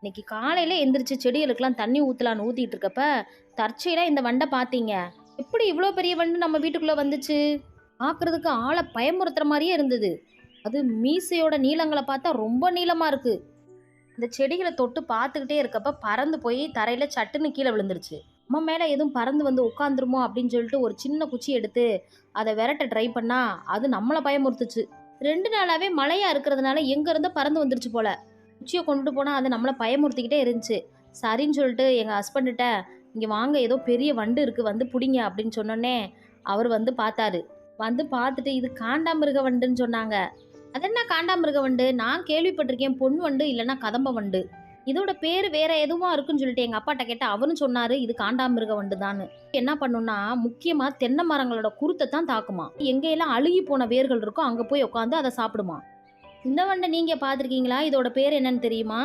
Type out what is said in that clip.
இன்னைக்கு காலையில எந்திரிச்சு செடிகளுக்கெல்லாம் தண்ணி ஊற்றலான்னு ஊற்றிட்டு இருக்கப்ப தற்செயலாக இந்த வண்டை பார்த்தீங்க. எப்படி இவ்வளோ பெரிய வண்டு நம்ம வீட்டுக்குள்ளே வந்துச்சு? பார்க்கறதுக்கு ஆளை பயமுறுத்துற மாதிரியே இருந்தது. அது மீசையோட நீளங்களை பார்த்தா ரொம்ப நீளமாக இருக்கு. இந்த செடிகளை தொட்டு பார்த்துக்கிட்டே இருக்கப்ப பறந்து போய் தரையில் சட்டுன்னு கீழே விழுந்துருச்சு. நம்ம மேலே எதுவும் பறந்து வந்து உட்காந்துருமோ அப்படின்னு சொல்லிட்டு ஒரு சின்ன குச்சி எடுத்து அதை விரட்ட ட்ரை பண்ணா அது நம்மளை பயமுறுத்துச்சு. ரெண்டு நாளாவே மழையா இருக்கிறதுனால எங்கேருந்து பறந்து வந்துருச்சு போல. குச்சியை கொண்டுட்டு போனால் அது நம்மளை பயமுறுத்திக்கிட்டே இருந்துச்சு. சரின்னு சொல்லிட்டு எங்கள் ஹஸ்பண்ட்கிட்ட இங்கே வாங்க ஏதோ பெரிய வண்டு இருக்குது வந்து பிடிங்க அப்படின்னு சொன்னோன்னே அவர் வந்து பார்த்தாரு. வந்து பார்த்துட்டு இது காண்டாமிருக வண்டுன்னு சொன்னாங்க. அது என்ன காண்டாமிருக வண்டு? நான் கேள்விப்பட்டிருக்கேன் பொன் வண்டு இல்லைன்னா கதம்ப வண்டு. இதோட பேர் வேற எதுவும் இருக்குன்னு சொல்லிட்டு எங்கள் அப்பாட்ட கேட்டால் அவரும் சொன்னாரு இது காண்டாமிருக வண்டு தான் என்ன பண்ணும்னா முக்கியமாக தென்னை மரங்களோட குருத்தை தான் தாக்குமா. எங்கெல்லாம் அழுகி போன வேர்கள் இருக்கோ அங்கே போய் உட்காந்து அதை சாப்பிடுமா. இந்த வண்டை நீங்கள் பார்த்துருக்கீங்களா இதோட பேர் என்னன்னு தெரியுமா?